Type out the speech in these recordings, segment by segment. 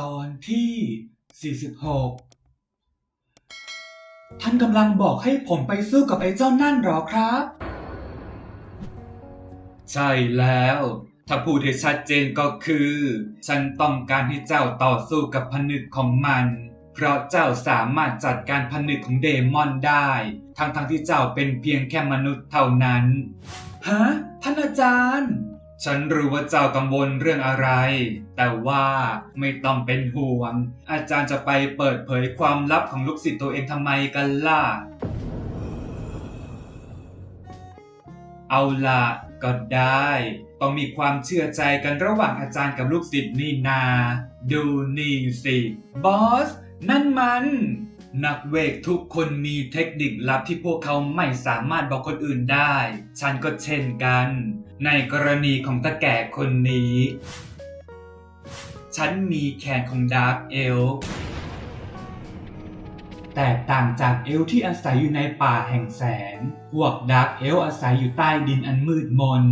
ตอนที่ 46 ท่านกำลังบอกให้ผมไปสู้กับไอ้เจ้านั่นหรอครับ ใช่แล้ว ถ้าพูดให้ชัดเจนก็คือ ฉันต้องการให้เจ้าต่อสู้กับผนึกของมัน เพราะเจ้าสามารถจัดการผนึกของเดมอนได้ ทั้งๆทที่เจ้าเป็นเพียงแค่มนุษย์เท่านั้น ฮะ ท่านอาจารย์ ฉันรู้ว่าเจ้ากังวลเรื่องอะไร แต่ว่าไม่ต้องเป็นห่วง อาจารย์จะไปเปิดเผยความลับของลูกศิษย์ตัวเองทำไมกันล่ะ เอาล่ะก็ได้ ต้องมีความเชื่อใจกันระหว่างอาจารย์กับลูกศิษย์นี่นา ดูนี่สิ บอส นั่นมัน นักเวกทุกคนมีเทคนิคลับที่พวกเขาไม่สามารถบอกคนอื่นได้ ฉันก็เช่นกัน ในกรณีของตาแก่คนนี้ ฉันมีแขนของดาร์กเอลแตกต่างจากเอลที่อาศัยอยู่ในป่าแห่งแสง พวกดาร์กเอลอาศัยอยู่ใต้ดินอันมืดมน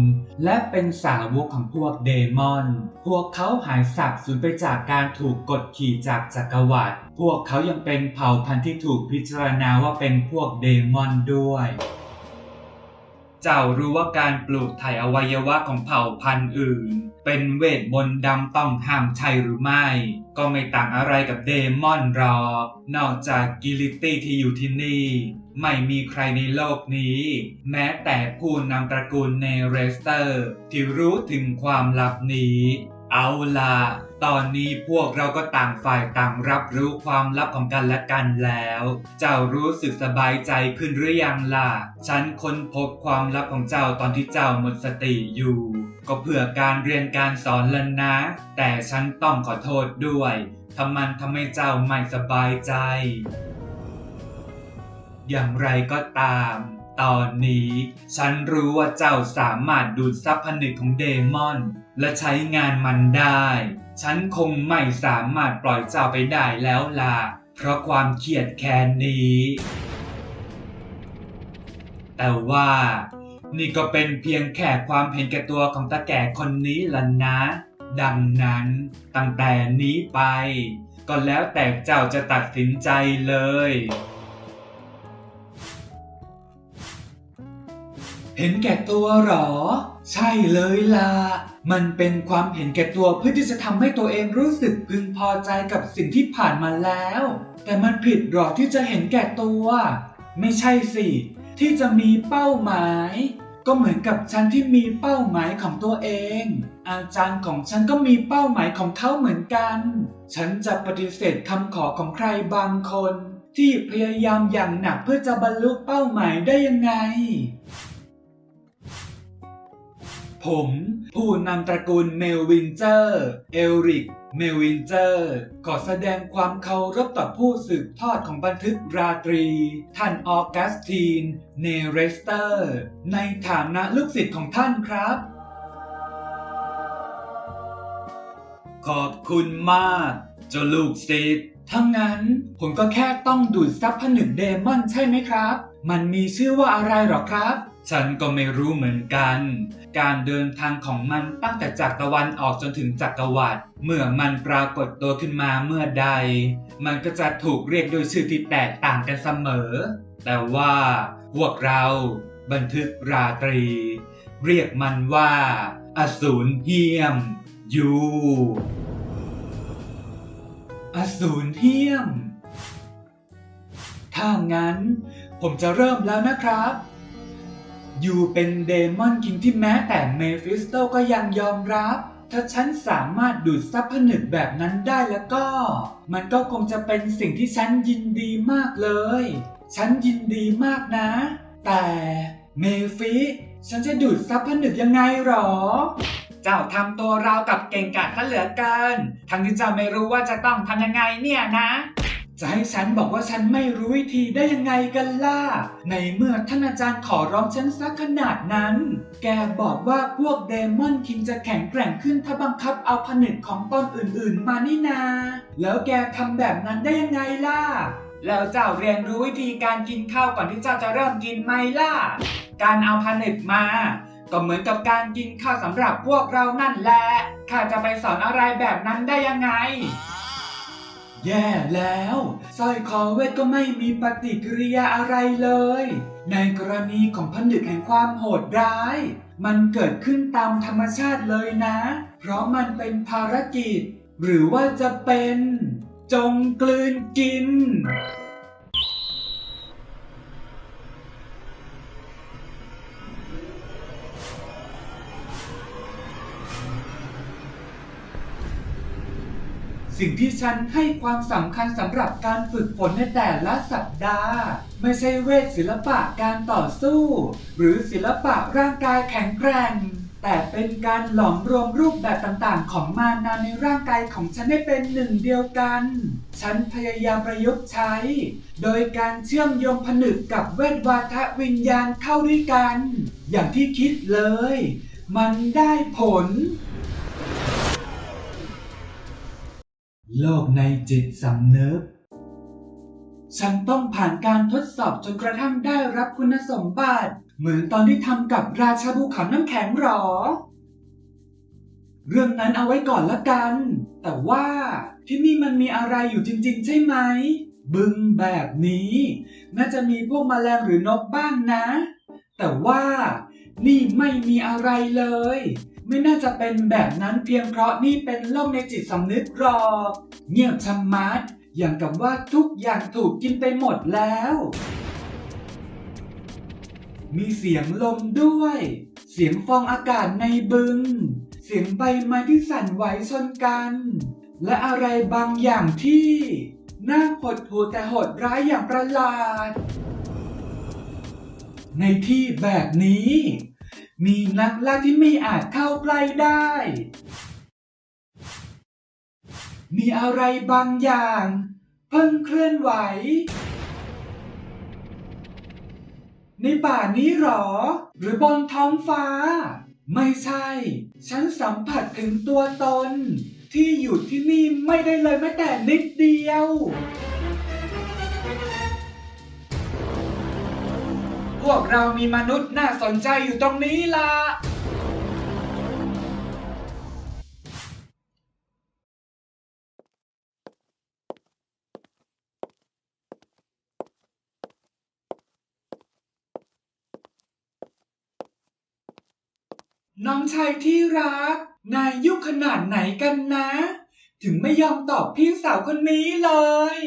และเป็นสาวกของพวกเดมอน พวกเขาหายสาบสูญไปจากการถูกกดขี่จากจักรวรรดิ พวกเขายังเป็นเผ่าพันธุ์ที่ถูกพิจารณาว่าเป็นพวกเดมอนด้วย เจ้ารู้ว่าการปลูกถ่ายอวัยวะของเผ่าพันธุ์อื่น เป็นเวทมนต์ดำต้องห้ามใช่หรือไม่ ก็ไม่ต่างอะไรกับเดมอนหรอก นอกจากกิลิตี้ที่อยู่ที่นี่ ไม่มีใครในโลกนี้ แม้แต่ผู้นำตระกูลเนเรสเตอร์ ที่รู้ถึงความลับนี้ เอาล่ะ ตอนนี้พวกเราก็ต่างฝ่ายต่างรับรู้ความลับของกันและกันแล้ว เจ้ารู้สึกสบายใจขึ้นหรือยังล่ะ ฉันค้นพบความลับของเจ้าตอนที่เจ้าหมดสติอยู่ ก็เพื่อการเรียนการสอนแล้วนะ แต่ฉันต้องขอโทษด้วยถ้ามันทำให้เจ้าไม่สบายใจ อย่างไรก็ตามตอนนี้ ฉันรู้ว่าเจ้าสามารถดูดซับผนึกของเดมอน และใช้งานมันได้ ฉันคงไม่สามารถปล่อยเจ้าไปได้แล้วล่ะ เพราะความเครียดแค้นนี้ แต่ว่า นี่ก็เป็นเพียงแค่ความเห็นแก่ตัวของตาแก่คนนี้ล่ะนะ ดังนั้นตั้งแต่นี้ไป ก็แล้วแต่เจ้าจะตัดสินใจเลยเห็นแก่ตัวหรอ ใช่เลยล่ะ มันเป็นความเห็นแก่ตัวเพื่อที่จะทำให้ตัวเองรู้สึกพึงพอใจกับสิ่งที่ผ่านมาแล้ว แต่มันผิดหรอที่จะเห็นแก่ตัว ไม่ใช่สิ ที่จะมีเป้าหมาย ก็เหมือนกับฉันที่มีเป้าหมายของตัวเอง อาจารย์ของฉันก็มีเป้าหมายของเขาเหมือนกัน ฉันจะปฏิเสธคำขอของใครบางคน ที่พยายามอย่างหนักเพื่อจะบรรลุเป้าหมายได้ยังไง ผม ผู้นำตระกูลเมลวินเจอร์ เอลริก เมลวินเจอร์ ขอแสดงความเคารพต่อผู้สืบทอดของบันทึกราตรี ท่านออกัสตีน เนเรสเตอร์ ในฐานะลูกศิษย์ของท่านครับ ขอบคุณมากเจ้าลูกศิษย์ทั้งนั้นผมก็แค่ต้องดูดซับผนึกเดมอนใช่ไหมครับ มันมีชื่อว่าอะไรหรอครับ ฉันก็ไม่รู้เหมือนกัน การเดินทางของมันตั้งแต่จากตะวันออกจนถึงจักรวรรดิเมื่อมันปรากฏตัวขึ้นมาเมื่อใด มันก็จะถูกเรียกโดยชื่อที่แตกต่างกันเสมอ แต่ว่าพวกเราบันทึกราตรี เรียกมันว่า อสูรเฮียมยูอสูรเทียม ถ้างั้นผมจะเริ่มแล้วนะครับ ยูเป็นเดมอนคิงที่แม้แต่เมฟิสโตก็ยังยอมรับ ถ้าฉันสามารถดูดซับผนึกแบบนั้นได้แล้วก็ มันก็คงจะเป็นสิ่งที่ฉันยินดีมากเลย ฉันยินดีมากนะ แต่เมฟิฉันจะดูดซับผนึกยังไงหรอ เจ้าทำตัวราวกับเก่งกาจซะเหลือเกิน ทั้งที่เจ้าไม่รู้ว่าจะต้องทำยังไงเนี่ยนะ จะให้ฉันบอกว่าฉันไม่รู้วิธีได้ยังไงกันล่ะ ในเมื่อท่านอาจารย์ขอร้องฉันสักขนาดนั้น แกบอกว่าพวกเดมอนคิงจะแข็งแกร่งขึ้นถ้าบังคับเอาผนึกของตนอื่นๆ มานี่นา แล้วแกทำแบบนั้นได้ยังไงล่ะ แล้วเจ้าเรียนรู้วิธีการกินข้าวก่อนที่เจ้าจะเริ่มกินไหมล่ะ การเอาผนึกมา ก็เหมือนกับการกินข้าวสำหรับพวกเรานั่นแหละ ข้าจะไปสอนอะไรแบบนั้นได้ยังไง แย่แล้วสร้อยคอเวทก็ไม่มีปฏิกิริยาอะไรเลย ในกรณีของผนึกแห่งความโหดร้าย มันเกิดขึ้นตามธรรมชาติเลยนะ เพราะมันเป็นภารกิจ หรือว่าจะเป็น จงกลืนกิน สิ่งที่ฉันให้ความสำคัญสำหรับการฝึกฝนในแต่ละสัปดาห์ ไม่ใช่เวทศิลปะการต่อสู้ หรือศิลปะร่างกายแข็งแกร่ง แต่เป็นการหลอมรวมรูปแบบต่างๆ ของมานาในร่างกายของฉันให้เป็นหนึ่งเดียวกัน ฉันพยายามประยุกต์ใช้ โดยการเชื่อมโยงผนึกกับเวทวาทะวิญญาณเข้าด้วยกัน อย่างที่คิดเลย มันได้ผล โลกในจิตสำนึก ฉันต้องผ่านการทดสอบจนกระทั่งได้รับคุณสมบัติ เหมือนตอนที่ทำกับราชาภูเขาน้ำแข็งหรอ เรื่องนั้นเอาไว้ก่อนละกัน แต่ว่าที่นี่มันมีอะไรอยู่จริง ๆ ใช่ไหม บึงแบบนี้ น่าจะมีพวกแมลงหรือนกบ้างนะ แต่ว่านี่ไม่มีอะไรเลย ไม่น่าจะเป็นแบบนั้นเพียงเพราะนี่เป็นโลกในจิตสำนึกรอ เงียบชะมัดอย่างกับว่าทุกอย่างถูกกินไปหมดแล้ว มีเสียงลมด้วย เสียงฟองอากาศในบึง เสียงใบไม้ที่สั่นไหวชนกัน และอะไรบางอย่างที่ น่าหดหูแต่โหดร้ายอย่างประหลาด ในที่แบบนี้ มีนักล่าที่ไม่อาจเข้าใกล้ได้ มีอะไรบางอย่าง เพิ่งเคลื่อนไหว ในป่านี้หรอ หรือบนท้องฟ้า ไม่ใช่ ฉันสัมผัสถึงตัวตน ที่อยู่ที่นี่ไม่ได้เลยแม้แต่นิดเดียว พวกเรามีมนุษย์น่าสนใจอยู่ตรงนี้ล่ะ น้องชายที่รัก นายยุ่งขนาดไหนกันนะ ถึงไม่ยอมตอบพี่สาวคนนี้เลย